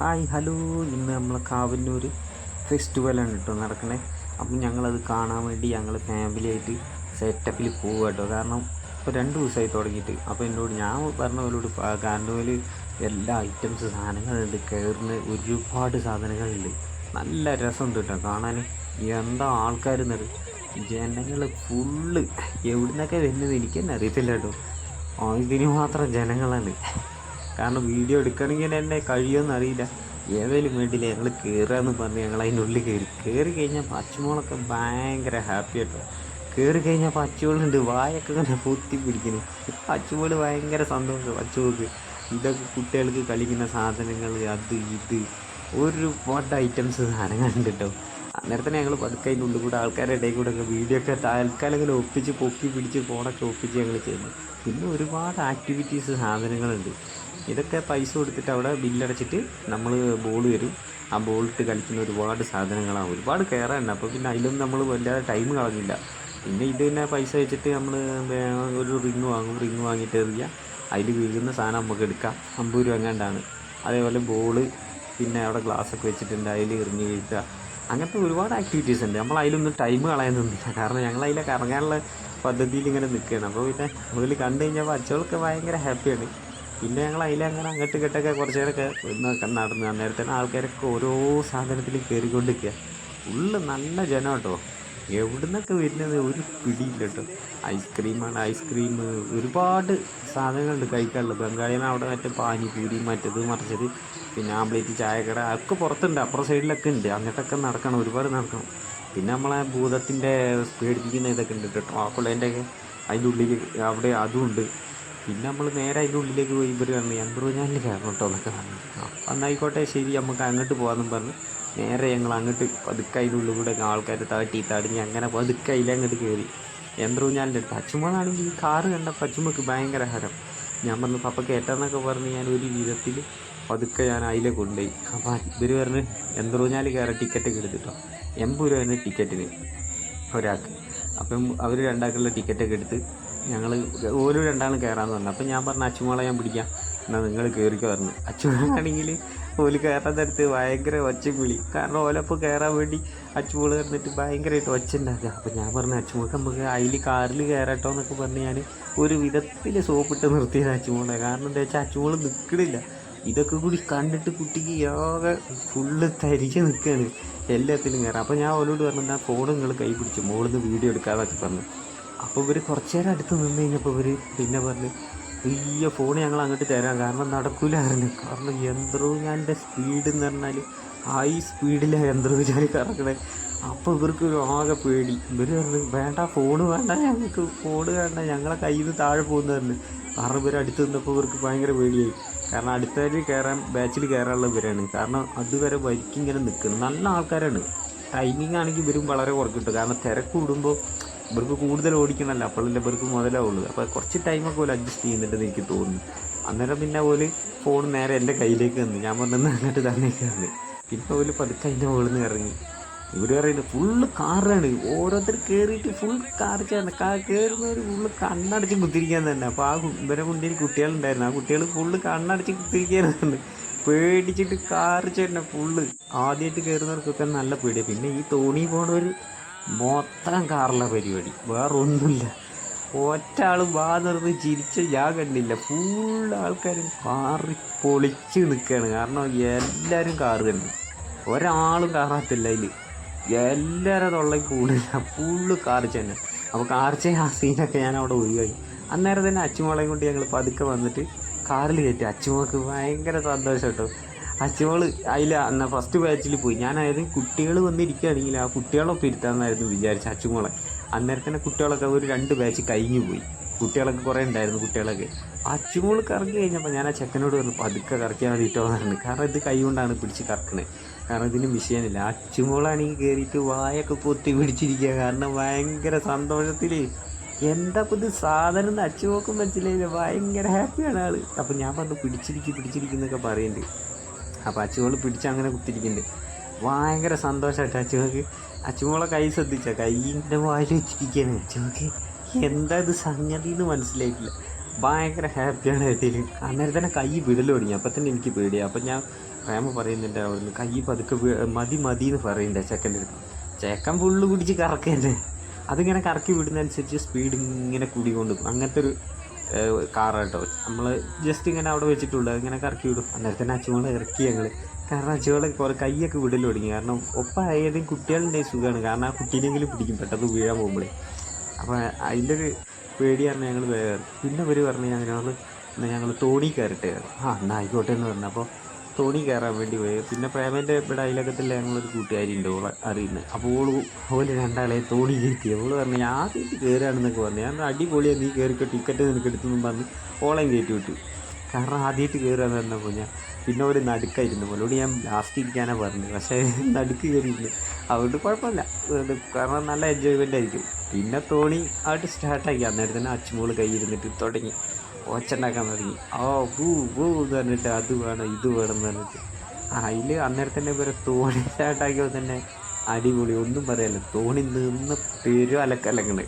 Hi hello. ഇന്ന് നമ്മൾ കാവന്നൂർ ഫെസ്റ്റിവലാണ് കേട്ടോ നടക്കണേ. അപ്പം ഞങ്ങളത് കാണാൻ വേണ്ടി ഞങ്ങൾ ഫാമിലിയായിട്ട് സെറ്റപ്പിൽ പോവുക കേട്ടോ കാരണം ഇപ്പോൾ രണ്ട് ദിവസമായി തുടങ്ങിയിട്ട്. അപ്പോൾ എന്നോട് ഞാൻ പറഞ്ഞ പോലോട് കാരണവൽ എല്ലാ ഐറ്റംസ് സാധനങ്ങളുണ്ട്. കയറുന്ന ഒരുപാട് സാധനങ്ങളുണ്ട്. നല്ല രസമുണ്ട് കേട്ടോ കാണാൻ എന്താ ആൾക്കാർ എന്നത് ജനങ്ങൾ ഫുള്ള് എവിടുന്നൊക്കെ വരുന്നത് എനിക്ക് തന്നെ അറിയത്തില്ല കേട്ടോ ഇതിന് മാത്രം ജനങ്ങളാണ്. കാരണം വീഡിയോ എടുക്കണമെങ്കിൽ എന്നെ കഴിയുമെന്ന് അറിയില്ല. ഏതെങ്കിലും വേണ്ടിയില്ല ഞങ്ങൾ കയറുകയെന്ന് പറഞ്ഞ് ഞങ്ങൾ അതിന്റെ ഉള്ളിൽ കയറി. കയറി കഴിഞ്ഞാൽ പച്ചമോളൊക്കെ ഭയങ്കര ഹാപ്പി ആയിട്ടോ. കയറി കഴിഞ്ഞാൽ പച്ചമോളുണ്ട് വായൊക്കെ ഇങ്ങനെ പൊത്തി പിടിക്കുന്നു. പച്ചമോൾ ഭയങ്കര സന്തോഷം പച്ചമോൾക്ക് ഇതൊക്കെ കുട്ടികൾക്ക് കളിക്കുന്ന സാധനങ്ങൾ അത് ഇത് ഒരുപാട് ഐറ്റംസ് സാധനങ്ങളുണ്ട് കേട്ടോ അന്നേരത്തിന് ഞങ്ങൾ പതുക്കെ അതിന്റെ ഉള്ളിൽ കൂടെ ആൾക്കാരുടെ ഇടയിൽ കൂടെ ഒക്കെ വീഡിയോ ഒക്കെ താൽക്കാലം ഇങ്ങനെ ഒപ്പിച്ച് പൊക്കി പിടിച്ച് ഫോണൊക്കെ ഒപ്പിച്ച് ഞങ്ങൾ ചെയ്യുന്നു. പിന്നെ ഒരുപാട് ആക്ടിവിറ്റീസ് സാധനങ്ങളുണ്ട്. ഇതൊക്കെ പൈസ കൊടുത്തിട്ട് അവിടെ ബില്ലടച്ചിട്ട് നമ്മൾ ബോൾ വരും ആ ബോളിട്ട് കളിക്കുന്ന ഒരുപാട് സാധനങ്ങളാണ്. ഒരുപാട് കയറാനുണ്ട്. അപ്പോൾ പിന്നെ അതിലൊന്നും നമ്മൾ വല്ലാതെ ടൈം കളഞ്ഞില്ല. പിന്നെ ഇത് തന്നെ പൈസ വെച്ചിട്ട് നമ്മൾ ഒരു റിങ് വാങ്ങും. റിങ് വാങ്ങിയിട്ട് എറിയുക അതിൽ വീഴുന്ന സാധനം നമുക്ക് എടുക്കാം. അമ്പത് രൂപ എങ്ങാണ്ടാണ്. അതേപോലെ ബോൾ പിന്നെ അവിടെ ഗ്ലാസ് ഒക്കെ വെച്ചിട്ടുണ്ട്. അതിൽ എറിഞ്ഞ് വീഴ്ത്തുക. അങ്ങനത്തെ ഒരുപാട് ആക്ടിവിറ്റീസ് ഉണ്ട്. നമ്മൾ അതിലൊന്നും ടൈം കളയാൻ കാരണം ഞങ്ങൾ അതിലൊക്കെ കറങ്ങാനുള്ള പദ്ധതിയിൽ ഇങ്ങനെ നിൽക്കുകയാണ്. അപ്പോൾ പിന്നെ അതിൽ കണ്ടു കഴിഞ്ഞപ്പോൾ അച്ചോളൊക്കെ ഭയങ്കര ഹാപ്പിയാണ് പിന്നെ ഞങ്ങൾ അതിലങ്ങനെ അങ്ങോട്ട് ഇങ്ങോട്ടൊക്കെ കുറച്ച് നേരമൊക്കെ നടന്ന് അന്നേരത്തേന് ആൾക്കാരൊക്കെ ഓരോ സാധനത്തിൽ കയറിക്കൊണ്ടിരിക്കുക. ഫുള്ള് നല്ല ജനം കേട്ടോ. എവിടുന്നൊക്കെ വരുന്നത്? ഒരു പിടിയില്ല കേട്ടോ. ഐസ്ക്രീമാണ് ഐസ്ക്രീം. ഒരുപാട് സാധനങ്ങളുണ്ട് കഴിക്കാനുള്ളത്. ബംഗാളിന് അവിടെ മറ്റേ പാനിപൂരി മറ്റേത് മറിച്ചത് പിന്നെ ആംപ്ലേറ്റ് ചായക്കട ഒക്കെ പുറത്തുണ്ട്. അപ്പുറം സൈഡിലൊക്കെ ഉണ്ട്. അങ്ങോട്ടൊക്കെ നടക്കണം. ഒരുപാട് നടക്കണം. പിന്നെ നമ്മളെ ഭൂതത്തിന്റെ പേടിപ്പിക്കുന്ന ഇതൊക്കെ ഉണ്ട് കേട്ടോ. ട്രാക്കുളേന്റെ ഒക്കെ അതിന്റെ ഉള്ളിൽ അവിടെ അതും ഉണ്ട്. പിന്നെ നമ്മൾ നേരെ അതിന്റെ ഉള്ളിലേക്ക് പോയി ഇവർ പറഞ്ഞു യന്ത്രൂഞ്ഞാലിൽ കയറണം കേട്ടോ എന്നൊക്കെ പറഞ്ഞു. അപ്പം എന്നായിക്കോട്ടെ ശരി നമുക്ക് അങ്ങോട്ട് പോകാമെന്നും പറഞ്ഞ്. നേരെ ഞങ്ങൾ അങ്ങോട്ട് പതുക്കെ അതിന്റെ ഉള്ളിൽ കൂടെ ആൾക്കാർ താട്ടി തടിഞ്ഞ് അങ്ങനെ പതുക്കെ അതിലെ അങ്ങോട്ട് കയറി. യന്ത്രൂഞ്ഞാലിന്റെ അടുത്ത് ഈ കാറ് കണ്ട പച്ചുമ്മക്ക് ഭയങ്കര ഹരം. ഞാൻ പറഞ്ഞു പപ്പ കയറ്റാന്നൊക്കെ പറഞ്ഞ് ഞാൻ ഒരു വിധത്തിൽ പതുക്കെ ഞാൻ അതിലെ കൊണ്ടുപോയി. അപ്പോൾ ഇവർ പറഞ്ഞ് യന്ത്രൂഞ്ഞാൽ കയറാൻ ടിക്കറ്റ് ഒക്കെ എടുത്തിട്ടോ. എൺപത് രൂപ ടിക്കറ്റിന് ഒരാൾക്ക്. അപ്പം അവർ രണ്ടാൾക്കുള്ള ടിക്കറ്റൊക്കെ എടുത്ത് ഞങ്ങൾ ഓരോ രണ്ടാളും കയറാമെന്ന് പറഞ്ഞു. അപ്പം ഞാൻ പറഞ്ഞു അച്ചുമോളെ ഞാൻ പിടിക്കാം. എന്നാൽ നിങ്ങൾ കയറിക്കോ പറഞ്ഞു. അച്ചുമോളാണെങ്കിൽ ഓൽ കയറാൻ നേരത്ത് ഭയങ്കര ഒച്ച വിളി കാരണം ഓലപ്പോൾ കയറാൻ വേണ്ടി അച്ചുമോൾ കയറിട്ട് ഭയങ്കരമായിട്ട് ഒച്ച ഉണ്ടാക്കുക അപ്പം ഞാൻ പറഞ്ഞു അച്ചുമോൾക്ക് നമുക്ക് അതിൽ കാറിൽ കയറട്ടോ എന്നൊക്കെ പറഞ്ഞ് ഞാൻ ഒരു വിധത്തിൽ സോപ്പിട്ട് നിർത്തിയത് അച്ചുമോളെ കാരണം എന്താ വെച്ചാൽ അച്ചുമോൾ നിൽക്കണില്ല ഇതൊക്കെ കൂടി കണ്ടിട്ട് കുട്ടിക്ക് യോഗ ഫുള്ള് തരിച്ച് നിൽക്കുകയാണ് എല്ലാത്തിലും കയറാം അപ്പോൾ ഞാൻ ഓലോട് പറഞ്ഞു എന്നാൽ ഫോൺ നിങ്ങൾ കൈ പിടിച്ചു നിന്ന് വീഡിയോ എടുക്കാതൊക്കെ പറഞ്ഞു. അപ്പോൾ ഇവർ കുറച്ച് നേരം അടുത്ത് നിന്ന് കഴിഞ്ഞപ്പോൾ ഇവർ പിന്നെ പറഞ്ഞു അയ്യോ ഫോൺ ഞങ്ങൾ അങ്ങോട്ട് തരാം. കാരണം നടക്കൂല കാരണം എന്റെ സ്പീഡ് എന്ന് പറഞ്ഞാൽ ഹൈ സ്പീഡിലാണ് യന്ത്രവുഞ്ഞാൽ കറക്കണേ. അപ്പോൾ ഇവർക്ക് ആകെ പേടി. ഇവർ പറഞ്ഞു വേണ്ട ഫോൺ വേണ്ട ഞങ്ങൾക്ക്. ഫോൺ വേണ്ട. ഞങ്ങളെ കയ്യിൽ നിന്ന് താഴെ പോകുന്ന പറഞ്ഞു. കാരണം ഇവർ അടുത്ത് നിന്നപ്പോൾ ഇവർക്ക് ഭയങ്കര പേടിയായി. കാരണം അടുത്തായിട്ട് കയറാൻ ബാച്ചിൽ കയറാനുള്ള ഇവരാണ്. കാരണം അതുവരെ വരിക്കിങ്ങനെ നിൽക്കണം. നല്ല ആൾക്കാരാണ്. ടൈമിംഗ് ആണെങ്കിൽ ഇവരും വളരെ കുറക്കിട്ടു കാരണം തിരക്ക് കൂടുമ്പോൾ ഇവർക്ക് കൂടുതൽ ഓടിക്കണമല്ലോ അപ്പോഴല്ലേ ഇവർക്ക് മുതലാവുള്ളൂ. അപ്പോൾ കുറച്ച് ടൈമൊക്കെ പോലെ അഡ്ജസ്റ്റ് ചെയ്യുന്നുണ്ടെന്ന് എനിക്ക് തോന്നുന്നു. അന്നേരം പിന്നെ ഓൽ ഫോൺ നേരെ എന്റെ കയ്യിലേക്ക് തന്നു. ഞാൻ പറഞ്ഞു അങ്ങോട്ട് തന്നേക്ക് വന്ന് പിന്നെ ഓൽ പതുക്കെ അതിന്റെ മുകളിൽ നിന്ന് ഇറങ്ങി. ഇവർ പറയുന്നത് ഫുള്ള് കാറാണ് ഓരോരുത്തർ കയറിയിട്ട് ഫുൾ കാർ ചേർന്ന് കാ കയറുന്നവർ ഫുള്ള് കണ്ണടച്ച് കുത്തിരിക്കാൻ തന്നെ. അപ്പോൾ ആ ഇവരെ മുന്നിൽ കുട്ടികളുണ്ടായിരുന്നു. ആ കുട്ടികൾ ഫുള്ള് കണ്ണടച്ച് കുത്തിരിക്കാനുണ്ട് പേടിച്ചിട്ട് കാർ ചേരുന്ന ഫുള്ള് ആദ്യമായിട്ട് കയറുന്നവർക്കൊക്കെ നല്ല പേടിയാണ് പിന്നെ ഈ തോണി പോണവർ മൊത്തം കാറിലെ പരിപാടി. വേറെ ഒന്നുമില്ല ഒറ്റ ആൾ വാ നിർന്ന് ചിരിച്ച ഞാൻ കണ്ടില്ല. ഫുൾ ആൾക്കാരും കാറി പൊളിച്ച് നിൽക്കുകയാണ് കാരണം എല്ലാവരും കാറ് കണ്ടു. ഒരാളും കാറാത്തില്ല അതിൽ എല്ലാവരും തൊള്ളയും കൂടില്ല. ഫുള്ള് കാർച്ച തന്നെ അപ്പോൾ കാർച്ച ആ സീനൊക്കെ ഞാൻ അവിടെ ഒഴിവായി. അന്നേരം തന്നെ അച്ചുമോളെയും കൊണ്ട് ഞങ്ങൾ പതുക്കെ വന്നിട്ട് കാറിൽ കയറ്റി. അച്ചുമോൾക്ക് ഭയങ്കര സന്തോഷം കേട്ടോ. അച്ചുമോൾ അതിൽ എന്നാ ഫസ്റ്റ് ബാച്ചിൽ പോയി. ഞാൻ അതായത് കുട്ടികൾ വന്നിരിക്കുകയാണെങ്കിൽ ആ കുട്ടികളൊപ്പം ഇരുത്താമെന്നായിരുന്നു വിചാരിച്ച അച്ചുമോളെ അന്നേരം തന്നെ കുട്ടികളൊക്കെ ഒരു രണ്ട് ബാച്ച് കഴിഞ്ഞു പോയി. കുട്ടികളൊക്കെ കുറേ ഉണ്ടായിരുന്നു കുട്ടികളൊക്കെ. അച്ചുമോൾ കറങ്ങി കഴിഞ്ഞപ്പോൾ ഞാൻ ആ ചെക്കനോട് പറഞ്ഞു പതുക്കെ കറക്കിയാൽ മതിട്ടോ പറഞ്ഞു. കാരണം ഇത് കൈ കൊണ്ടാണ് പിടിച്ച് കറക്കണത് കാരണം ഇതിന് മിഷീനില്ല അച്ചുമോളാണെങ്കിൽ കയറിയിട്ട് വായൊക്കെ പൊത്തി പിടിച്ചിരിക്കുക. കാരണം ഭയങ്കര സന്തോഷത്തിൽ എന്താ ഇത് സാധനം എന്ന് അച്ചുമോക്കും പറ്റില്ല ഭയങ്കര ഹാപ്പിയാണ് ആൾ. അപ്പം ഞാൻ പറഞ്ഞു പിടിച്ചിരിക്കും പിടിച്ചിരിക്കുന്നൊക്കെ പറയുന്നുണ്ട്. അപ്പോൾ അച്ചുമോൾ പിടിച്ച് അങ്ങനെ കുത്തിരിക്കുന്നുണ്ട്. ഭയങ്കര സന്തോഷമായിട്ട് അച്ചുമോക്ക് അച്ചുമോളെ കൈ ശ്രദ്ധിച്ച? കൈയിന്റെ വായിൽ വെച്ചിരിക്കുകയാണ്. അച്ചുമോക്ക് എന്താ ഇത് സംഗതി എന്ന് മനസ്സിലായിട്ടില്ല. ഭയങ്കര ഹാപ്പിയാണ് ഇതിൽ അന്നേരം തന്നെ കൈ വിടൽ തുടങ്ങി. അപ്പം തന്നെ എനിക്ക് പേടിയാണ് അപ്പം ഞാൻ പ്രേമ പറയുന്നുണ്ട് അവിടുന്ന് കൈ പതുക്കെ മതി മതി എന്ന് പറയുന്നുണ്ട് ചെക്കന്റെ അടുത്ത്. ചെക്കൻ ഫുള്ള് പിടിച്ച് കറക്കന്നെ അതിങ്ങനെ കറക്കി വിടുന്നതനുസരിച്ച് സ്പീഡ് ഇങ്ങനെ കൂടിക്കൊണ്ട്. അങ്ങനത്തെ ഒരു കാറാട്ടോ. നമ്മൾ ജസ്റ്റ് ഇങ്ങനെ അവിടെ വെച്ചിട്ടുണ്ട് ഇങ്ങനെ കറക്കി വിടും. അന്നേരം തന്നെ ഇറക്കി ഞങ്ങൾ കാരണം അച്ചുമോളെ കുറേ കൈയൊക്കെ വിടൽ തുടങ്ങി. കാരണം ഒപ്പം ഏതെങ്കിലും കുട്ടികളുടെ സുഖമാണ്. കാരണം ആ കുട്ടീനെങ്കിലും പിടിക്കും. പെട്ടെന്ന് വീഴാൻ പോകുമ്പോഴേ അപ്പോൾ അതിന്റെ ഒരു പേടിയാണ് ഞങ്ങൾ പിന്നെ അവർ പറഞ്ഞു എന്നാൽ ഞങ്ങൾ തോണി കയറട്ടെ? ആ എന്നാൽ ആയിക്കോട്ടെ എന്ന് പറഞ്ഞു. അപ്പോൾ തോണി കയറാൻ വേണ്ടി പോയി. പിന്നെ പ്രേമന്റെ ഇവിടെ അയലക്കത്തിൽ ഞങ്ങളൊരു കൂട്ടുകാരി ഉണ്ട് ഓളെ അറിയുന്നത് അപ്പോൾ ഓൾ ഓൽ രണ്ടാളെ തോണി കയറ്റി ഓൾ പറഞ്ഞു ആദ്യം കയറുകയാണെന്നൊക്കെ പറഞ്ഞു. ഞാൻ അടിപൊളിയാണ് നീ കയറിക്കോ ടിക്കറ്റ് നിനക്ക് എടുത്തെന്നും പറഞ്ഞ് ഓളെയും കയറ്റി വിട്ടു. കാരണം ആദ്യമായിട്ട് കയറുകയെന്ന് പറഞ്ഞപ്പോൾ ഞാൻ പിന്നെ ഒരു നടുക്കായിരുന്നു മോളോട് ഞാൻ ലാസ്റ്റ് ഇരിക്കാനാണ് പറഞ്ഞത്. പക്ഷേ നടുക്ക് കയറിയിരുന്നു അതുകൊണ്ട് കുഴപ്പമില്ല. കാരണം നല്ല എൻജോയ്മെന്റ് ആയിരിക്കും. പിന്നെ തോണി ആയിട്ട് സ്റ്റാർട്ടാക്കി അന്നേരം തന്നെ അച്ചുമോൾ കൈയിരുന്നിട്ട് തുടങ്ങി. ഒച്ചുണ്ടാക്കാൻ തുടങ്ങി ഓ പൂ പൂ എന്ന് പറഞ്ഞിട്ട് അത് വേണം ഇത് വേണം എന്ന് പറഞ്ഞിട്ട്. അതിൽ അന്നേരം തന്നെ ഇവരെ തോണി സ്റ്റാർട്ടാക്കിയപ്പോൾ തന്നെ അടിപൊളി. ഒന്നും പറയാല്ല. തോണി നിന്ന് പേരും അലക്കലക്കണ്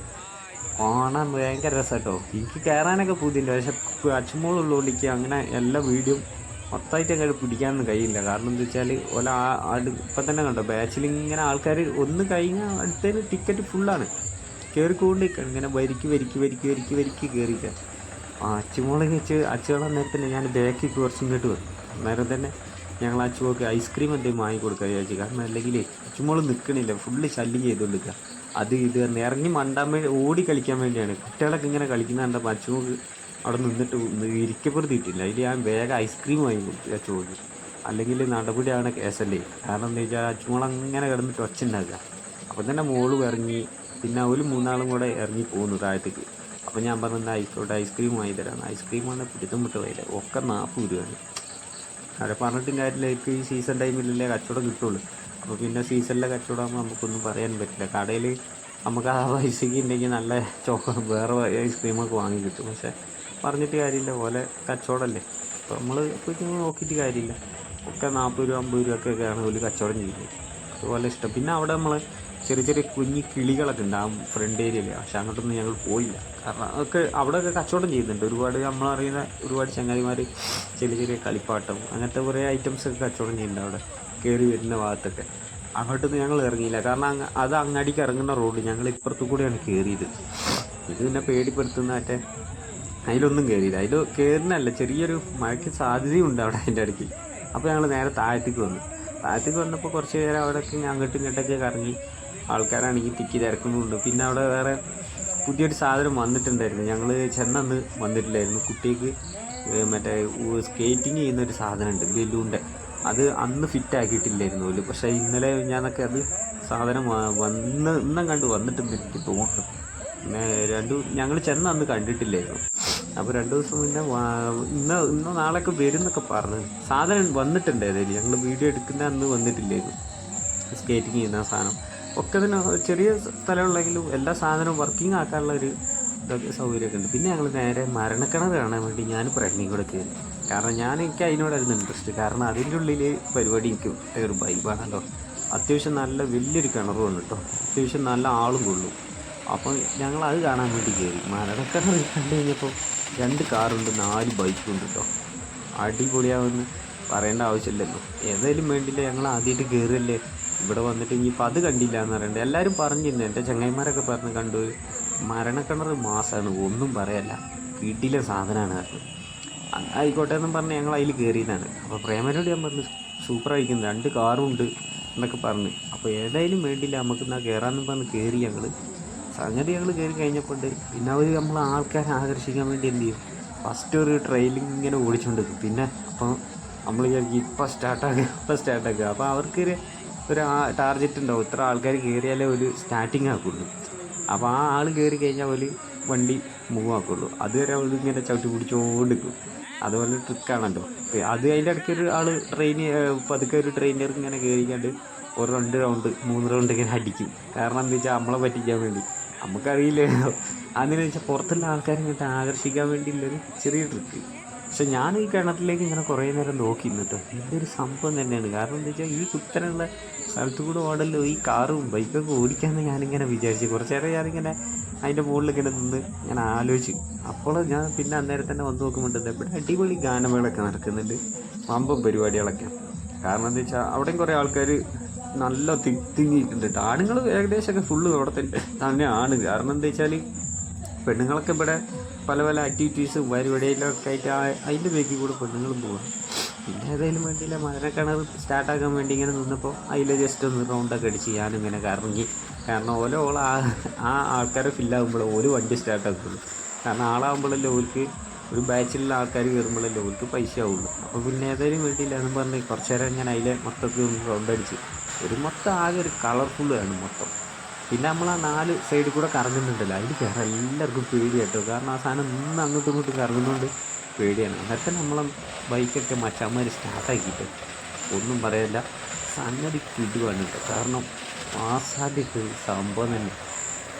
കാണാൻ ഭയങ്കര രസട്ടോ എനിക്ക് കയറാനൊക്കെ പുതിയുണ്ട്. പക്ഷെ അച്ചുമോളുള്ളതുകൊണ്ട് അങ്ങനെ എല്ലാ വീഡിയോ മൊത്തമായിട്ട് അങ്ങോട്ട് പിടിക്കാനൊന്നും കഴിയില്ല. കാരണം എന്താ വെച്ചാൽ ഓല ഇപ്പം തന്നെ കണ്ടോ ബാച്ചിൽ ഇങ്ങനെ ആൾക്കാർ ഒന്ന് കഴിഞ്ഞാൽ അടുത്തതിന് ടിക്കറ്റ് ഫുള്ളാണ് കയറിക്കൊണ്ട് ഇങ്ങനെ വരിക്ക് വരിക്ക് വരിക്ക് വരിക്ക് വരിക്ക് കയറിയിട്ട് ആ അച്ചുമോളെ വെച്ച് അച്ചുകളെ നേരത്തിന് ഞാൻ ബേക്കി കുറച്ച് ഇങ്ങോട്ട് വന്നു. അന്നേരം തന്നെ ഞങ്ങൾ അച്ചുമുളക്ക് ഐസ്ക്രീം എന്തെങ്കിലും വാങ്ങി കൊടുക്കുക വിചാരിച്ചു. കാരണം അല്ലെങ്കിൽ അച്ചുമോൾ നിൽക്കണില്ല ഫുള്ള് ശല്യം ചെയ്തുകൊണ്ടിരിക്കുക അത് ഇത് ഇറങ്ങി മണ്ടാൻ വേണ്ടി ഓടി കളിക്കാൻ വേണ്ടിയാണ്. കുട്ടികളൊക്കെ ഇങ്ങനെ കളിക്കുന്ന കണ്ടപ്പോൾ അച്ചുമോക്ക് അവിടെ നിന്നിട്ട് ഇരിക്കപ്പെടുത്തിയിട്ടില്ല. അതിൽ ഞാൻ വേഗം ഐസ്ക്രീം വാങ്ങി കൊടുത്തു അല്ലെങ്കിൽ നടപടിയാണ് കേസല്ലേ. കാരണം എന്താ വെച്ചാൽ അച്ചുമോൾ അങ്ങനെ കിടന്നിട്ട് ഒച്ച ഉണ്ടാക്കുക അപ്പം തന്നെ മോളും ഇറങ്ങി. പിന്നെ ഒരു മൂന്നാളും കൂടെ ഇറങ്ങി പോകുന്നു താഴത്തേക്ക്. അപ്പം ഞാൻ പറഞ്ഞത് ആയിക്കോട്ടെ ഐസ്ക്രീം വാങ്ങി തരാം ഐസ്ക്രീം വന്ന് പിടുത്തം വിട്ട് പോയില്ല ഒക്കെ നാൽപ്പത് രൂപയാണ്. അവിടെ പറഞ്ഞിട്ടും കാര്യമില്ല. എനിക്ക് ഈ സീസൺ ടൈമിലല്ലേ കച്ചവടം കിട്ടുള്ളൂ. അപ്പോൾ പിന്നെ സീസണിലെ കച്ചവടം ആകുമ്പോൾ നമുക്കൊന്നും പറയാൻ പറ്റില്ല. കടയിൽ നമുക്ക് ആ പൈസയ്ക്ക് ഉണ്ടെങ്കിൽ നല്ല ചോക്ക വേറെ ഐസ്ക്രീമൊക്കെ വാങ്ങി കിട്ടും. പക്ഷേ പറഞ്ഞിട്ട് കാര്യമില്ല. പോലെ കച്ചവടമല്ലേ അപ്പോൾ നമ്മൾ ഇപ്പോൾ നോക്കിയിട്ട് കാര്യമില്ല. ഒക്കെ നാൽപ്പത് രൂപ അമ്പത് രൂപയൊക്കെയാണ് ഒരു കച്ചവടം ചെയ്യുന്നത്. അതുപോലെ ഇഷ്ടം. പിന്നെ അവിടെ നമ്മൾ ചെറിയ ചെറിയ കുഞ്ഞി കിളികളൊക്കെ ഉണ്ട് ആ ഫ്രണ്ട് ഏരിയയിൽ പക്ഷെ അങ്ങോട്ടൊന്നും ഞങ്ങൾ പോയില്ല. കാരണം അതൊക്കെ അവിടെയൊക്കെ കച്ചവടം ചെയ്യുന്നുണ്ട്. ഒരുപാട് നമ്മളറിയുന്ന ഒരുപാട് ചങ്ങാതിമാർ ചെറിയ ചെറിയ കളിപ്പാട്ടം അങ്ങനത്തെ കുറേ ഐറ്റംസ് ഒക്കെ കച്ചവടം ചെയ്യുന്നുണ്ട് അവിടെ. കയറി വരുന്ന ഭാഗത്തൊക്കെ. അങ്ങോട്ടൊന്നും ഞങ്ങൾ ഇറങ്ങിയില്ല. കാരണം അത് അങ്ങാടിക്ക് ഇറങ്ങുന്ന റോഡ് ഞങ്ങൾ ഇപ്പുറത്തു കൂടെയാണ് കയറിയത് ഇത് പിന്നെ പേടിപ്പെടുത്തുന്ന മറ്റേ അതിലൊന്നും കയറിയില്ല അതിൽ കയറുന്നല്ല ചെറിയൊരു മഴയ്ക്ക് സാധ്യതയുണ്ട് അവിടെ അതിന്റെ ഇടയ്ക്ക് അപ്പോൾ ഞങ്ങൾ നേരെ താഴത്തേക്ക് വന്നു. താഴത്തേക്ക് വന്നപ്പോൾ കുറച്ച് നേരം അവിടെയൊക്കെ അങ്ങോട്ടും ഇങ്ങോട്ടൊക്കെ കറങ്ങി ആൾക്കാരാണെങ്കിൽ തിക്കി തിരക്കുന്നുണ്ട് പിന്നെ അവിടെ വേറെ പുതിയൊരു സാധനം വന്നിട്ടുണ്ടായിരുന്നു. ഞങ്ങൾ ചെന്നന്ന് വന്നിട്ടില്ലായിരുന്നു. കുട്ടിക്ക് മറ്റേ സ്കേറ്റിംഗ് ചെയ്യുന്നൊരു സാധനമുണ്ട് ബലൂണിന്റെ. അത് അന്ന് ഫിറ്റ് ആക്കിയിട്ടില്ലായിരുന്നു ഒരു പക്ഷേ ഇന്നലെ ഞാനൊക്കെ അത് സാധനം വന്ന് ഇന്നും കണ്ട് വന്നിട്ടുണ്ട് എനിക്ക് തോന്നുന്നു. പിന്നെ രണ്ടു ഞങ്ങൾ ചെന്ന് അന്ന് കണ്ടിട്ടില്ലായിരുന്നു. അപ്പോൾ രണ്ട് ദിവസം മുന്നേ ഇന്ന് ഇന്ന് നാളെയൊക്കെ വരും എന്നൊക്കെ പറഞ്ഞു. സാധനം വന്നിട്ടുണ്ടായിരുന്നു. ഞങ്ങൾ വീഡിയോ എടുക്കുന്ന അന്ന് വന്നിട്ടില്ലായിരുന്നു. സ്കേറ്റിംഗ് ചെയ്യുന്ന സാധനം. ഒക്കെ തന്നെ ചെറിയ സ്ഥലമുള്ളെങ്കിലും എല്ലാ സാധനവും വർക്കിംഗ് ആക്കാനുള്ള ഒരു സൗകര്യമൊക്കെ ഉണ്ട്. പിന്നെ ഞങ്ങൾ നേരെ മരണക്കിണർ കാണാൻ വേണ്ടി ഞാൻ പ്രഗ്നി കൂടെ കാരണം ഞാൻ എനിക്ക് അതിനോടായിരുന്നു ഇൻട്രസ്റ്റ് കാരണം അതിന്റെ ഉള്ളിൽ പരിപാടി എനിക്ക് ഒരു ബൈബാണല്ലോ അത്യാവശ്യം നല്ല വലിയൊരു കിണറുമാണ് കേട്ടോ. അത്യാവശ്യം നല്ല ആളും കൊള്ളും. അപ്പോൾ ഞങ്ങൾ അത് കാണാൻ വേണ്ടി കയറി. മരണക്കിണർ കണ്ടു കഴിഞ്ഞപ്പോൾ രണ്ട് കാറുണ്ട് നാല് ബൈക്കുണ്ട് കേട്ടോ. അടിപൊളിയാവുമെന്ന് പറയേണ്ട ആവശ്യമില്ലല്ലോ. ഏതായാലും വേണ്ടിയില്ല ഞങ്ങൾ ആദ്യമായിട്ട് കയറിയല്ലേ ഇവിടെ വന്നിട്ട് ഇനിയിപ്പോൾ അത് കണ്ടില്ല എന്ന് പറയണ്ടേ. എല്ലാവരും പറഞ്ഞിരുന്നു എന്റെ ചങ്ങായിമാരൊക്കെ പറഞ്ഞ് കണ്ടു മരണക്കിണർ മാസമാണ് ഒന്നും പറയല്ല വീട്ടിലെ സാധനമാണ് പറഞ്ഞത് അ- ആയിക്കോട്ടെ എന്നും പറഞ്ഞ് ഞങ്ങൾ അതിൽ കയറിയതാണ് അപ്പോൾ പ്രേമനോട് ഞാൻ പറഞ്ഞു സൂപ്പറായിരിക്കുന്നു രണ്ട് കാറും ഉണ്ട് എന്നൊക്കെ പറഞ്ഞു. അപ്പോൾ ഏതായാലും വേണ്ടില്ല നമുക്ക് എന്നാൽ കയറാമെന്നും പറഞ്ഞ് കയറി ഞങ്ങൾ സംഗതി ഞങ്ങൾ കയറി കഴിഞ്ഞപ്പോൾ പിന്നെ അവർ നമ്മൾ ആൾക്കാരെ ആകർഷിക്കാൻ വേണ്ടി എന്ത് ചെയ്യും? ഫസ്റ്റ് ഒരു ട്രെയിലിംഗ് ഇങ്ങനെ ഓടിച്ചുകൊണ്ട് പിന്നെ അപ്പം നമ്മൾ വിചാരിക്കും ഇപ്പം സ്റ്റാർട്ടാക്കുക ഇപ്പം സ്റ്റാർട്ടാക്കുക അപ്പോൾ അവർക്കൊരു ഒരു ടാർജറ്റ് ഉണ്ടാവും ഇത്ര ആൾക്കാർ കയറിയാലേ ഒരു സ്റ്റാർട്ടിങ് ആക്കുള്ളൂ. അപ്പോൾ ആ ആൾ കയറി കഴിഞ്ഞാൽ ഒരു വണ്ടി മൂവ് ആക്കുള്ളൂ. അതുവരെ അവൾ ഇങ്ങനെ ചവിട്ടി പിടിച്ചുകൊണ്ടിരിക്കും അതുപോലെ ട്രിക്കാണല്ലോ അത് അതിന്റെ ഇടയ്ക്ക് ഒരു ആൾ ട്രെയിൻ പതുക്കെ ഒരു ട്രെയിനർ ഇങ്ങനെ കയറിക്കാണ്ട് ഒരു രണ്ട് റൗണ്ട് മൂന്ന് റൗണ്ട് ഇങ്ങനെ അടിക്കും. കാരണം എന്താ വെച്ചാൽ നമ്മളെ പറ്റിക്കാൻ വേണ്ടി. നമുക്കറിയില്ലല്ലോ അതിന് വെച്ചാൽ പുറത്തുള്ള ആൾക്കാരെ ഇങ്ങോട്ട് ആകർഷിക്കാൻ വേണ്ടിയുള്ളൊരു ചെറിയ ട്രിക്ക് പക്ഷെ ഞാൻ ഈ കിണറ്റിലേക്ക് ഇങ്ങനെ കുറേ നേരം നോക്കി നിന്നിട്ടോ ഇതൊരു സംഭവം തന്നെയാണ്. കാരണം എന്താ വെച്ചാൽ ഈ കുത്തനുള്ള സ്ഥലത്ത് കൂടെ ഓടല്ലോ ഈ കാറും ബൈക്കൊക്കെ ഓടിക്കാമെന്ന് ഞാനിങ്ങനെ വിചാരിച്ചു. കുറച്ച് നേരം ഞാനിങ്ങനെ അതിന്റെ മുകളിൽ ഇങ്ങനെ നിന്ന് ഇങ്ങനെ ആലോചിച്ചു. അപ്പോൾ ഞാൻ പിന്നെ അന്നേരം തന്നെ വന്ന് നോക്കുമ്പോൾ ഇവിടെ അടിപൊളി ഗാനമേളൊക്കെ നടക്കുന്നുണ്ട്. വമ്പം പരിപാടികളൊക്കെ. കാരണം എന്താ വെച്ചാൽ അവിടെയും കുറേ ആൾക്കാർ നല്ല തിങ്ങിയിട്ടുണ്ട് കേട്ടോ. ആണുങ്ങൾ ഏകദേശമൊക്കെ ഫുള്ള് അവിടെ തന്നെ തന്നെയാണ്. കാരണം എന്താ വെച്ചാൽ പെണ്ണുങ്ങളൊക്കെ ഇവിടെ പല പല ആക്ടിവിറ്റീസും പരിപാടിയിലൊക്കെ ആയിട്ട് അതിന്റെ ബേക്കിൽ കൂടെ പെണ്ണുങ്ങളും പോകാം പിന്നെ ഏതായാലും വേണ്ടിയില്ല. മരക്കിണർ സ്റ്റാർട്ടാക്കാൻ വേണ്ടി ഇങ്ങനെ നിന്നപ്പോൾ അതിൽ ജസ്റ്റ് ഒന്ന് റൗണ്ടൊക്കെ അടിച്ച് ഞാനിങ്ങനെ കറങ്ങി. കാരണം ഓല ഓൾ ആ ആ ആൾക്കാരെ ഫില്ലാകുമ്പോൾ ഒരു വണ്ടി സ്റ്റാർട്ടാക്കുള്ളൂ കാരണം ആളാകുമ്പോഴല്ലേ ഓൽക്ക് ഒരു ബാച്ചിലുള്ള ആൾക്കാർ കയറുമ്പോഴല്ലേ ഓൽക്ക് പൈസ ആവുള്ളൂ. അപ്പോൾ പിന്നെ ഏതായാലും വേണ്ടിയില്ല എന്ന് പറഞ്ഞ് കുറച്ച് നേരം ഇങ്ങനെ അതിലെ മൊത്തത്തിൽ ഒന്ന് റൗണ്ട് അടിച്ച്. ഒരു മൊത്തം ആകെ ഒരു കളർഫുൾ ആണ് മൊത്തം. പിന്നെ നമ്മൾ ആ നാല് സൈഡിൽ കൂടെ കറങ്ങുന്നുണ്ടല്ലോ. അതിൽ കയറാൻ എല്ലാവർക്കും പേടിയാട്ടോ. കാരണം ആ സാധനം നിന്ന് അങ്ങോട്ടും ഇങ്ങോട്ടും കറങ്ങുന്നതുകൊണ്ട് പേടിയാണ്. എന്നിട്ട് നമ്മൾ ബൈക്കൊക്കെ മച്ചാന്മാർ സ്റ്റാർട്ടാക്കിയിട്ട് ഒന്നും പറയല്ല സംഗതി കിടുവാണ് കേട്ടോ കാരണം ആസാദിക്ക് സംഭവം തന്നെ.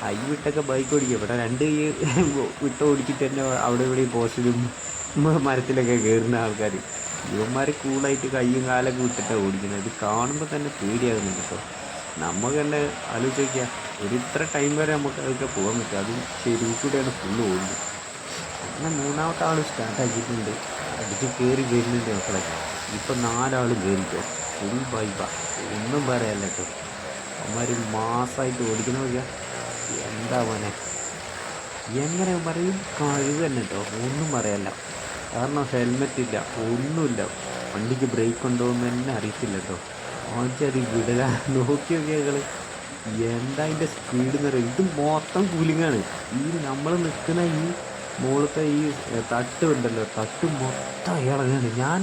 കൈ വിട്ടൊക്കെ ബൈക്ക് ഓടിക്കുക. ഇവിടെ രണ്ട് കൈ വിട്ട് ഓടിച്ചിട്ട് തന്നെ അവിടെ ഇവിടെ പോസ്റ്റിലും മരത്തിലൊക്കെ കയറുന്ന ആൾക്കാർ ഇവന്മാർ കൂളായിട്ട് കൈയും കാലൊക്കെ വിട്ടിട്ടാണ് ഓടിക്കുന്നത് ഇത് കാണുമ്പോൾ തന്നെ പേടിയാകുന്നുണ്ട് കേട്ടോ നമുക്ക് തന്നെ ആലോചിച്ച് നോക്കിയാൽ ഒരു ഇത്ര ടൈം വരെ നമുക്ക് അതൊക്കെ പോകാൻ പറ്റും. അതും ശരി കൂടെയാണ് ഫുള്ള് ഓടുന്നത് അങ്ങനെ മൂന്നാമത്തെ ആൾ സ്റ്റാർട്ട് ആക്കിയിട്ടുണ്ട്. അടിച്ച് കയറി വരുന്നുണ്ട് മക്കളൊക്കെ ഇപ്പം നാലാളും കയറിക്കോ ഫുൾ ബൈബ ഒന്നും പറയാല്ല കേട്ടോ. അവന്മാർ മാസമായിട്ട് ഓടിക്കണ വയ്യ എന്താ മോനെ? എങ്ങനെ പറയും കഴിവ് തന്നെ കേട്ടോ. ഒന്നും പറയല്ല കാരണം ഹെൽമെറ്റ് ഇല്ല. ഒന്നുമില്ല. വണ്ടിക്ക് ബ്രേക്ക് ഉണ്ടോ എന്ന് തന്നെ അറിയത്തില്ല കേട്ടോ. ഓച്ചത് വിടുക നോക്കി നോക്കിയാൽ എന്താ അതിന്റെ സ്പീഡ് എന്ന് പറയുക ഇത് മൊത്തം കൂലിങ്ങാണ് ഈ നമ്മൾ നിൽക്കുന്ന ഈ മുകളിലത്തെ ഈ തട്ട് ഉണ്ടല്ലോ തട്ട് മൊത്തം ഇളകുന്നുണ്ട് ഞാൻ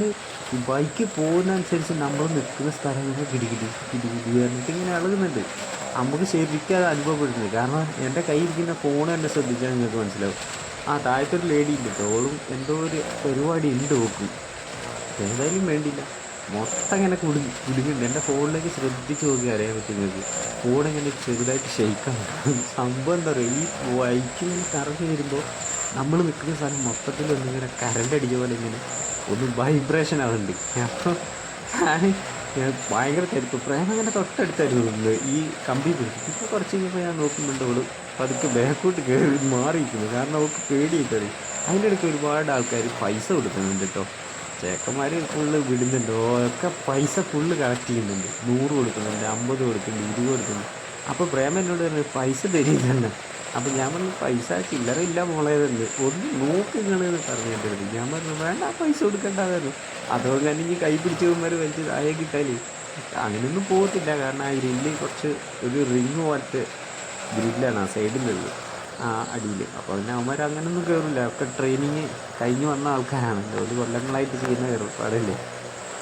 ബൈക്ക് പോകുന്നതനുസരിച്ച് നമ്മൾ നിൽക്കുന്ന സ്ഥലം ഇങ്ങനെ കിടികിടി പറഞ്ഞിട്ട് ഇങ്ങനെ ഇളകുന്നുണ്ട്. നമുക്ക് ശരിക്കും അത് അനുഭവപ്പെടുന്നത് കാരണം എന്റെ കയ്യിരിക്കുന്ന ഫോൺ തന്നെ ശ്രദ്ധിച്ചാൽ നിങ്ങൾക്ക് മനസ്സിലാവും. ആ താഴത്തൊരു ലേഡി ഉണ്ട് ഓളും എന്തോ ഒരു പരിപാടി ഉണ്ട് നോക്കും ഏതായാലും വേണ്ടിയില്ല. മൊത്തം ഇങ്ങനെ കുടുങ്ങി കുടുങ്ങുന്നുണ്ട് എന്റെ ഫോണിലേക്ക് ശ്രദ്ധിച്ച് നോക്കി അറിയാൻ പറ്റും നിങ്ങൾക്ക്. ഫോൺ ഇങ്ങനെ ചെറുതായിട്ട് ഷെയ്ക്കാണ് സംഭവം എന്താ പറയുക ഈ ബൈക്ക് ഇങ്ങനെ കറങ്ങി വരുമ്പോൾ നമ്മൾ നിൽക്കുന്ന സ്ഥലം മൊത്തത്തിൽ ഒന്നിങ്ങനെ കറണ്ട് അടിച്ച പോലെ ഇങ്ങനെ ഒന്ന് വൈബ്രേഷൻ ആവുന്നുണ്ട്. അപ്പോൾ ഞാൻ ഭയങ്കര തിരക്ക് പ്രേമ അങ്ങനെ തൊട്ടടുത്തായിരുന്നു ഈ കമ്പി പിടിച്ചു ഇപ്പോൾ കുറച്ച് കഴിഞ്ഞപ്പോൾ ഞാൻ നോക്കുന്നുണ്ട് അവൾ പതുക്കെ ബാക്കോട്ട് കയറി മാറിയിരിക്കുന്നു. കാരണം അവൾക്ക് പേടിയിട്ടത് അതിന്റെ ഇടയ്ക്ക് ഒരുപാട് ആൾക്കാർ പൈസ കൊടുക്കുന്നുണ്ട് കേട്ടോ. ചേക്കന്മാർ ഫുള്ള് വിടുന്നുണ്ട്. ഒക്കെ പൈസ ഫുള്ള് കളക്ട് ചെയ്യുന്നുണ്ട്. നൂറ് കൊടുക്കുന്നുണ്ട് അമ്പത് കൊടുക്കുന്നുണ്ട് ഇരുപത് കൊടുക്കുന്നുണ്ട്. അപ്പോൾ പ്രേമ എന്നോട് പറഞ്ഞു പൈസ തരുന്നില്ല അപ്പം ഞാൻ പറഞ്ഞു പൈസ ചില്ലറ ഇല്ല ഒന്ന് ഒന്ന് നോക്കുകളെന്ന് പറഞ്ഞിട്ടുണ്ട് ഞാൻ പറഞ്ഞു വേണ്ട പൈസ കൊടുക്കേണ്ടതായിരുന്നു അതുകൊണ്ട് തന്നെ ഇനി കൈ പിടിച്ചവന്മാർ വലിച്ച് താഴെ കിട്ടാലേ അങ്ങനെയൊന്നും പോകത്തില്ല കാരണം ആ ഗ്രില്ല് കുറച്ച് ഒരു റിങ് പോലത്തെ ഗ്രില്ലാണ് ആ സൈഡിലുള്ളത് ആ അടിയിൽ അപ്പോൾ പിന്നെ അവന്മാർ അങ്ങനെയൊന്നും കയറില്ല ഒക്കെ ട്രെയിനിങ് കഴിഞ്ഞ് വന്ന ആൾക്കാരാണ്. ഒരു കൊല്ലങ്ങളായിട്ട് ചെയ്യുന്ന കയറുപാടല്ലേ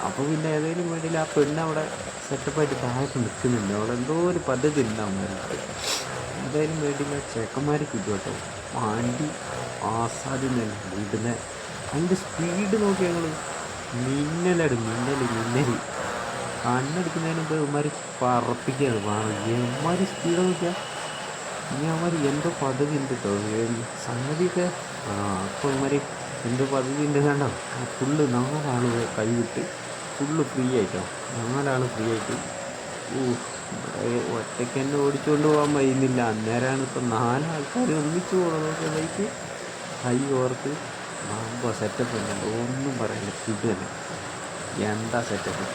അപ്പോൾ പിന്നെ ഏതെങ്കിലും വേണ്ടിയിൽ ആ പെണ്ണ് അവിടെ സെറ്റപ്പായിട്ട് താഴത്ത് നിൽക്കുന്നുണ്ട്. അവിടെ എന്തോ ഒരു പദ്ധതി ഉണ്ട് അവന്മാർക്ക്. ഏതായാലും വേണ്ടിയില്ല ചെക്കന്മാർ കിട്ടും കേട്ടോ വണ്ടി ആസാദ്യം വീടുന്ന. അതിന്റെ സ്പീഡ് നോക്കി ഞങ്ങൾ മിന്നലടി മിന്നൽ മിന്നൽ കണ്ണെടുക്കുന്നതിന് മുമ്പ് ഇവന്മാർ പറപ്പിക്കുകയാണ് എമ്മാര് സ്പീഡ് നോക്കിയാൽ ഇനി അവന്മാർ എന്തോ പദ്ധതി ഉണ്ട് കേട്ടോ സംഗതിയൊക്കെ ആ അപ്പോൾ ഇവന്മാർ എന്തോ പദ്ധതി ഉണ്ട് കണ്ടോ? ഫുള്ള് നാലാൾ കൈവിട്ട് ഫുള്ള് ഫ്രീ ആയിട്ടോ? നാലാൾ ഫ്രീ ആയിട്ട്. ഓ ഒറ്റയ്ക്ക് തന്നെ ഓടിച്ചുകൊണ്ട് പോകാൻ കഴിയുന്നില്ല അന്നേരമാണ് ഇപ്പം നാലാൾക്കാർ ഒന്നിച്ച് പോകണതൊക്കെ ബൈക്ക് ഹൈ ഓർത്ത്. ആകുമ്പോൾ സെറ്റപ്പ് ഉണ്ടല്ലോ ഒന്നും പറയില്ല. തന്നെ. എന്താ സെറ്റപ്പ്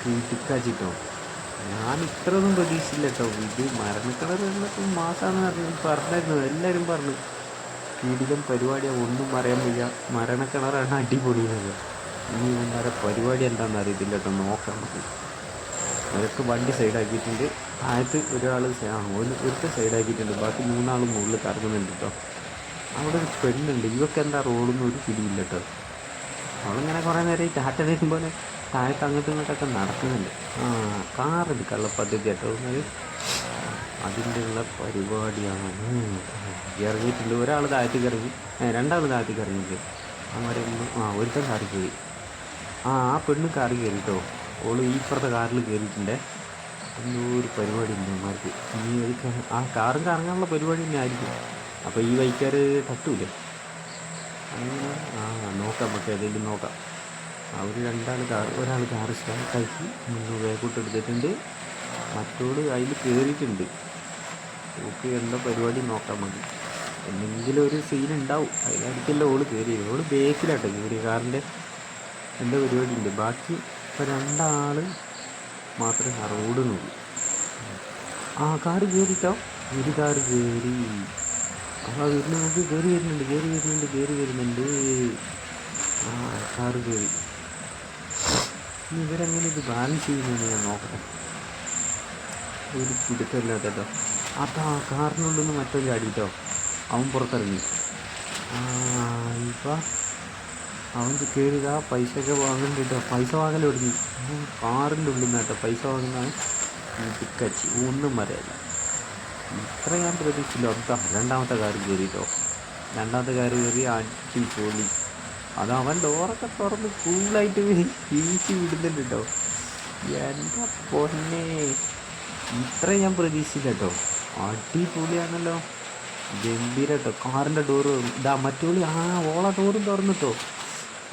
കിട്ടിക്കാച്ചിട്ടോ. ഞാൻ ഇത്രയൊന്നും പ്രതീക്ഷിച്ചില്ല കേട്ടോ. ഇത് മരണക്കിണർ മാസമാണ് പറഞ്ഞു പറഞ്ഞായിരുന്നു. എല്ലാവരും പറഞ്ഞു. കീടിലും പരിപാടിയാണ് ഒന്നും പറയാൻ വയ്യ. മരണക്കിണറാണ് അടിപൊളിയത് ഇനി എന്താ പരിപാടി എന്താണെന്ന് അറിയത്തില്ല കേട്ടോ നോക്കാം അവരൊക്കെ വണ്ടി സൈഡാക്കിയിട്ടുണ്ട്. താഴത്ത് ഒരാൾ ഒരു ഒരുത്ത സൈഡാക്കിയിട്ടുണ്ട്. ബാക്കി മൂന്നാൾ മുകളിൽ കറങ്ങുന്നുണ്ട് കേട്ടോ. അവിടെ ഒരു പെണ്ണുണ്ട്. ഇവക്ക് എന്താ റോഡൊന്നും ഒരു പിടിയില്ല കേട്ടോ. അവളിങ്ങനെ കുറേ നേരം ഈ ടാറ്റ തരുമ്പോൾ താഴത്ത് അങ്ങോട്ടും ഇങ്ങോട്ടൊക്കെ നടക്കുന്നുണ്ട്. ആ കാർ എടുക്കാനുള്ള പദ്ധതി കേട്ടോ. ഒരു അതിന്റെ ഉള്ള പരിപാടിയാണ് ഇറങ്ങിയിട്ടുണ്ട്. ഒരാൾ താഴത്തേക്ക് ഇറങ്ങി. രണ്ടാൾ താഴത്തേക്ക് ഇറങ്ങിയിട്ട് അവരൊന്നും ആ ഒരുത്തൻ കാറിപ്പോയി ആ ആ പെണ്ണ് കാറിൽ കയറി കേട്ടോ ഓൾ ഈ ഇപ്പുറത്തെ കാറിൽ കയറിയിട്ടുണ്ടേ. എന്തോ ഒരു പരിപാടി ഉണ്ട് അമ്മമാർക്ക് ഒരു ആ കാറും കറങ്ങാനുള്ള പരിപാടി തന്നെ ആയിരിക്കും. അപ്പോൾ ഈ വൈക്കാർ തട്ടൂലേ? അങ്ങനെ ആ നോക്കാം നമുക്ക് ഏതെങ്കിലും നോക്കാം. അവർ രണ്ടാൾ കാർ ഒരാൾ കാർ സ്റ്റാർട്ടാക്കി മുന്നൂറ് വേക്കൂട്ട് എടുത്തിട്ടുണ്ട്. മറ്റോട് അതിൽ കയറിയിട്ടുണ്ട്. ഓക്കെ എന്താ പരിപാടി നോക്കാം മതി എന്തെങ്കിലും ഒരു സീൻ ഉണ്ടാവും. അതിനടുത്തല്ല ഓൾ കയറിയത്. ഓൾ ബേക്കിലാട്ടോ കയറി കാറിന്റെ എന്താ പരിപാടി ഉണ്ട് ബാക്കി ഇപ്പം രണ്ടാൾ മാത്രമേ ആ റോഡിനുള്ളൂ. ആ കാറ് കയറിട്ടോ ഒരു കാറ് കയറി ആ വീട്ടിൽ നോക്കി കയറി വരുന്നുണ്ട് കയറി വരുന്നുണ്ട് കയറി വരുന്നുണ്ട്. ആ കാറ് കയറി ഇനി ഇവരെങ്ങനെ ഇത് ബാലൻസ് ചെയ്യുന്നതെന്ന് ഞാൻ നോക്കട്ടെ. ഒരു പിടുത്തമില്ലാത്ത കേട്ടോ ആ കാറിനുള്ളിൽ നിന്ന് മറ്റൊരു ചാടിയിട്ടോ അവൻ പുറത്തിറങ്ങി. ആ ഇപ്പം അവൻ കയറിയതാ പൈസ ഒക്കെ വാങ്ങുന്നുണ്ട് പൈസ വാങ്ങൽ തുടങ്ങി കാറിന്റെ ഉള്ളിൽ നിന്ന് കേട്ടോ പൈസ വാങ്ങുന്നതാണ് പിക്കച്ചി ഒന്നും പറയല്ല ഇത്ര ഞാൻ പ്രതീക്ഷിച്ചില്ല. അതാ രണ്ടാമത്തെ കാര്യം കയറിയിട്ടോ രണ്ടാമത്തെ കാര്യം കയറി അടിപൊളി അത് അവൻ ഡോറൊക്കെ തുറന്ന് കൂളായിട്ട് വീശി വിടുന്നുണ്ട് കേട്ടോ എന്റെ പൊന്നെ. ഇത്ര ഞാൻ പ്രതീക്ഷിച്ചില്ല കേട്ടോ അടിപൊളിയാണല്ലോ. ഗംഭീര കേട്ടോ കാറിന്റെ ഡോറ് ഇതാ മറ്റോളി ആ ഓള ഡോറും തുറന്നിട്ടോ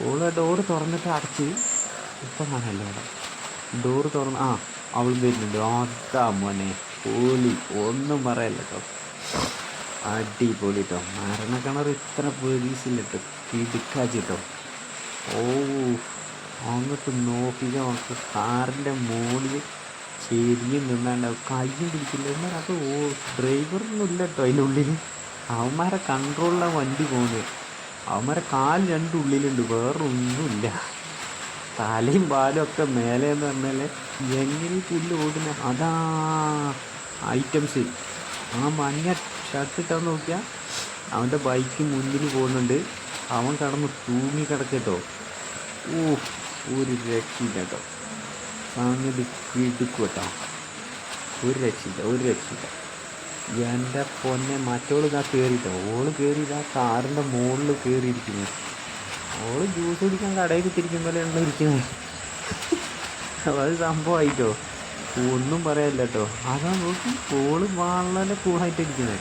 ഓള ഡോറ് തുറന്നിട്ട് അടച്ച് ഇപ്പം കാണാമല്ലോ അവിടെ ഡോറ് തുറന്ന് ആ അവൾ വരുന്നുണ്ട്. അതാ മോനെ പോലി ഒന്നും പറയല്ല കേട്ടോ അടിപൊളി കേട്ടോ മരണക്കിണർ ഇത്ര പ്രതീക്ഷയില്ല കേട്ടോ കിടുക്കാച്ചിട്ടോ ഓ അങ്ങോട്ട് നോക്കിക്ക നമുക്ക് കാറിന്റെ മുകളിൽ ചെരിഞ്ഞ് നിന്നാണ്ട് കയ്യും പിടിക്കില്ല എന്നാൽ അത് ഓ ഡ്രൈവറൊന്നും ഇല്ല കേട്ടോ അതിനുള്ളിൽ അവന്മാരെ കൺട്രോളിലാണ് വണ്ടി പോകുന്നത് അവന്മാരെ കാൽ രണ്ടും ഉള്ളിലുണ്ട് വേറൊന്നുമില്ല. തലയും പാലും ഒക്കെ മേലെ എന്ന് പറഞ്ഞാൽ എങ്ങനെ പുല്ല് ഓടുന്ന അതാ ഐറ്റംസ്. ആ മഞ്ഞ ഷർട്ട് ഇട്ടാൽ നോക്കിയാൽ അവന്റെ ബൈക്ക് മുന്നിൽ പോകുന്നുണ്ട്. അവൻ കടന്ന് തൂങ്ങി കിടക്കട്ടോ. ഓ ഒരു രക്ഷയില്ല കേട്ടോ. കിടുക്കും കേട്ടോ. ഒരു രക്ഷയില്ല ഒരു രക്ഷയില്ല. എന്റെ പൊന്നെ മറ്റോൾ ഇതാ കയറിയിട്ടോ ഓൾ കയറി ഇതാ കാറിന്റെ മുകളിൽ കയറിയിരിക്കുന്നു ഓൾ ജ്യൂസ് കുടിക്കാൻ കടയിൽ കുത്തിരിക്കും പോലെയാണല്ലോ ഇരിക്കുന്നത്? അത് സംഭവമായിട്ടോ ഒന്നും പറയല്ല കേട്ടോ അതാ നോക്കി ഓൾ വളരെ കൂളായിട്ടിരിക്കുന്നത്.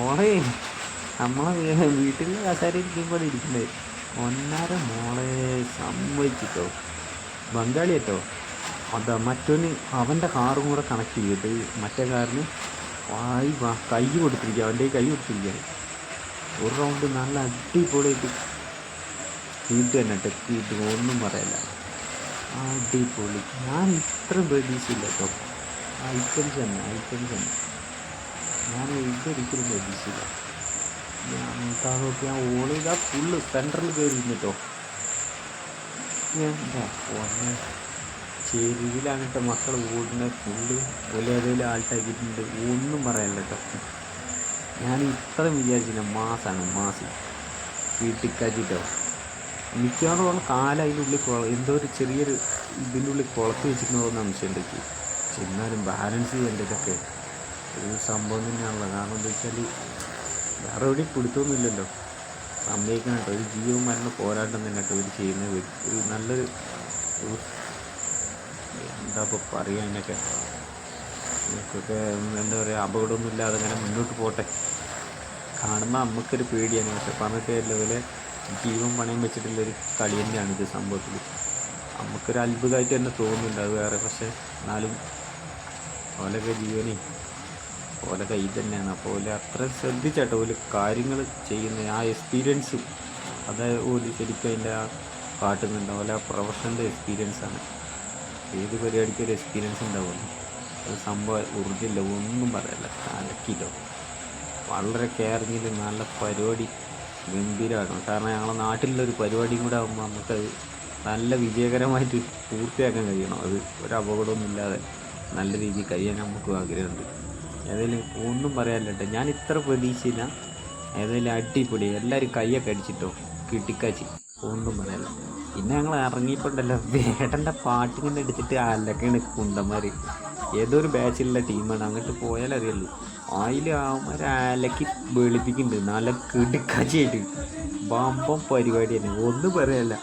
ഓളെ നമ്മളെ വീട്ടിലെ കസാര പോലെ ഇരിക്കുന്നത്. ഒന്നര മോളെ സമ്മതിച്ചിട്ടോ? ബംഗാളി കേട്ടോ അതാ മറ്റൊന്ന് അവന്റെ കാറും കൂടെ കണക്ട് ചെയ്തിട്ട് മറ്റേ കാറിന് വായി വാ കൈ കൊടുത്തിരിക്കുക അവന്റെ കൈ കൊടുത്തിരിക്കുകയാണ് ഒരു റൗണ്ട് നല്ല അടിപൊളിയായിട്ട് വീട്ട് തന്നെ ടെക്ക് ചെയ്ത് ഒന്നും പറയല്ല. അടിപൊളി. ഞാൻ ഇത്ര പ്രതീക്ഷയില്ല കേട്ടോ. ഐറ്റംസ് തന്നെ ഐറ്റംസ് തന്നെ. ഞാൻ ഇതൊരിക്കലും പ്രതീക്ഷയില്ല. ഞാൻ നോക്കി ഞാൻ ഓൾ ഇതാ ഫുള്ള് സെന്ററിൽ കയറി കേട്ടോ. എന്താ പൊന്നെ ചെരുവിലാണ് കേട്ടോ മക്കൾ ഓടുന്ന ഫുള്ള് ഒലേ അതേലും ആൾട്ടാക്കിയിട്ടുണ്ട് ഒന്നും പറയാനില്ല കേട്ടോ. ഞാൻ ഇത്രയും വിചാരിച്ചില്ല മാസാണ് മാസ്. വീട്ടിക്കാച്ചിട്ടോ മിക്കവാറും ഉള്ള കാല ഉള്ളിൽ കുള എന്തോ ഒരു ചെറിയൊരു ഇതിന്റെ ഉള്ളിൽ കുളത്ത് വെച്ചിട്ടുണ്ടോയെന്ന് സംശയമുണ്ട് പക്ഷെ എന്നാലും ബാലൻസ് ചെയ്യേണ്ട ഇതൊക്കെ. ഒരു സംഭവം തന്നെയാണല്ലോ. കാരണം എന്താ വെച്ചാൽ വേറെ എവിടെയും പിടുത്തൊന്നുമില്ലല്ലോ സമ്മതിക്കണം കേട്ടോ. ഒരു ജീവൻ മരണ പോരാട്ടം തന്നെ കേട്ടോ ഇവർ ചെയ്യുന്നത്. ഒരു- നല്ലൊരു എന്താ ഇപ്പോൾ പറയുക എന്നൊക്കെ നമുക്കൊക്കെ എന്താ പറയുക അപകടമൊന്നും ഇല്ലാതെ അങ്ങനെ മുന്നോട്ട് പോട്ടെ. കാണുമ്പോൾ നമുക്കൊരു പേടിയാണ്. പക്ഷെ പറഞ്ഞിട്ട് ലെവൽ ജീവൻ പണയം വെച്ചിട്ടുള്ളൊരു കളി തന്നെയാണ് ഇത് സംഭവത്തിൽ നമുക്കൊരു അത്ഭുതമായിട്ട് തന്നെ തോന്നുന്നുണ്ട്. അത് വേറെ പക്ഷെ എന്നാലും ഓലൊക്കെ ജീവനെ ഓല കൈ തന്നെയാണ്. അപ്പോൾ ഓല അത്ര ശ്രദ്ധിച്ചാട്ടോ ഓൽ കാര്യങ്ങൾ ചെയ്യുന്ന. ആ എക്സ്പീരിയൻസും അത് ഓൽ ശരിക്കും അതിന്റെ ആ കാട്ടുന്നുണ്ട് ഓല പ്രൊഫഷണൽ എക്സ്പീരിയൻസ് ആണ്. ഏത് പരിപാടിക്കും ഒരു എക്സ്പീരിയൻസ് ഉണ്ടാവുമല്ലോ. അത് സംഭവം ഊർജമില്ല ഒന്നും പറയല്ല. കലക്കില്ലോ വളരെ കെയറിങ്ങിൽ നല്ല പരിപാടി ഗംഭീരമാക്കണം കാരണം ഞങ്ങളുടെ നാട്ടിലുള്ളൊരു പരിപാടിയും കൂടെ ആകുമ്പോൾ നമുക്കത് നല്ല വിജയകരമായിട്ട് പൂർത്തിയാക്കാൻ കഴിയണം. അത് ഒരു അപകടമൊന്നുമില്ലാതെ നല്ല രീതിയിൽ കഴിയാൻ നമുക്ക് ആഗ്രഹമുണ്ട്. ഏതായാലും ഒന്നും പറയാനില്ലട്ടെ ഞാൻ ഇത്ര പ്രതീക്ഷയില്ല. ഏതായാലും അടിപൊളി. എല്ലാവരും കയ്യൊക്കെ അടിച്ചിട്ടോ? കിട്ടിക്കാച്ചി. ഒന്നും പറയാനില്ല. പിന്നെ ഞങ്ങൾ ഇറങ്ങിയിട്ടുണ്ടല്ലോ. വേടന്റെ പാട്ടിങ്ങനെ എടുത്തിട്ട് അലക്കാണ് കുണ്ടന്മാർ ഏതോ ഒരു ബാച്ചിലുള്ള ടീമാണ് അങ്ങോട്ട് പോയാൽ അറിയുള്ളൂ. അതിൽ അവന്മാർ അലക്കി വെളുപ്പിക്കുന്നുണ്ട്. നല്ല കിടുക്കാച്ചിയായിട്ട്. ബമ്പം പരിപാടി തന്നെ ഒന്നും പറയല്ല.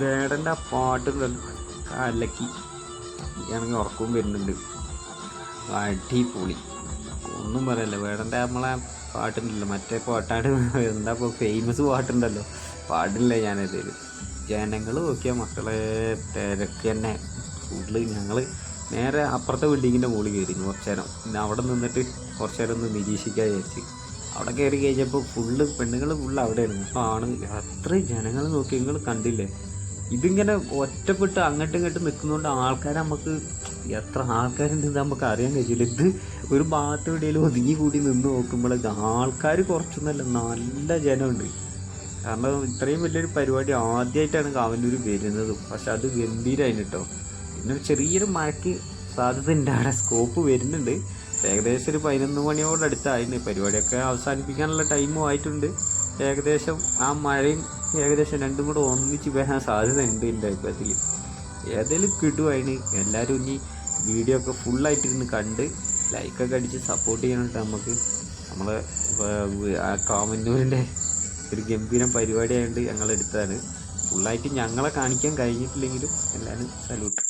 വേടന്റെ ആ പാട്ട് അലക്കി. ആണെങ്കിൽ ഉറക്കവും വരുന്നുണ്ട്. അടിപൊളി. ഒന്നും പറയല്ല. വേടന്റെ നമ്മളെ പാട്ടുണ്ടല്ലോ. മറ്റേ പാട്ടാണ്. എന്താ ഇപ്പോൾ ഫേമസ് പാട്ടുണ്ടല്ലോ. പാടില്ല ഞാനതിൽ ജനങ്ങൾ നോക്കിയാൽ മക്കളെ തിരക്ക് തന്നെ. കൂടുതൽ ഞങ്ങൾ നേരെ അപ്പുറത്തെ ബിൽഡിങ്ങിന്റെ മുകളിൽ കയറി കുറച്ച് നേരം. പിന്നെ അവിടെ നിന്നിട്ട് കുറച്ച് നേരം ഒന്ന് നിരീക്ഷിക്കാൻ വിചാരിച്ച്. അവിടെ കയറി കഴിഞ്ഞപ്പോൾ ഫുള്ള് പെണ്ണുങ്ങൾ ഫുള്ള് അവിടെയാണ് അപ്പോൾ ആണ് അത്രയും ജനങ്ങൾ നോക്കി നിങ്ങൾ കണ്ടില്ലേ? ഇതിങ്ങനെ ഒറ്റപ്പെട്ട് അങ്ങോട്ടും ഇങ്ങോട്ടും നിൽക്കുന്നതുകൊണ്ട് ആൾക്കാരെ നമുക്ക് എത്ര ആൾക്കാരുണ്ടെന്ന് നമുക്ക് അറിയാൻ കഴിയില്ല. ഇത് ഒരു ഭാഗത്ത് എവിടെയെങ്കിലും ഒതുങ്ങി കൂടി നിന്ന് നോക്കുമ്പോൾ ആൾക്കാർ കുറച്ചൊന്നുമല്ല നല്ല ജനമുണ്ട്. കാരണം ഇത്രയും വലിയൊരു പരിപാടി ആദ്യമായിട്ടാണ് കാവന്നൂർ വരുന്നത്. പക്ഷെ അത് ഗംഭീരമായിരുന്നു കേട്ടോ പിന്നെ ചെറിയൊരു മഴയ്ക്ക് സാധ്യത ഉണ്ട്. അവിടെ സ്കോപ്പ് വരുന്നുണ്ട്. ഏകദേശം ഒരു പതിനൊന്ന് മണിയോട് അടുത്തായിരുന്നു പരിപാടിയൊക്കെ അവസാനിപ്പിക്കാനുള്ള ടൈമും ആയിട്ടുണ്ട്. ഏകദേശം ആ മഴയും ഏകദേശം രണ്ടും കൂടെ ഒന്നിച്ച് വരാൻ സാധ്യത ഉണ്ട് എന്റെ അഭിപ്രായത്തിൽ. ഏതെങ്കിലും കിട്ടുവാണ് എല്ലാവരും ഇനി വീഡിയോ ഒക്കെ ഫുള്ളായിട്ട് ഇരുന്ന് കണ്ട് ലൈക്കൊക്കെ അടിച്ച് സപ്പോർട്ട് ചെയ്യാനായിട്ട് നമുക്ക്. നമ്മളെ കാമന്നൂരിന്റെ ഒരു ഗംഭീരം പരിപാടിയായതുകൊണ്ട് ഞങ്ങൾ എടുത്തതാണ് ഫുള്ളായിട്ട് ഞങ്ങളെ കാണിക്കാൻ കഴിഞ്ഞിട്ടില്ലെങ്കിലും എല്ലാവരും സല്യൂട്ട്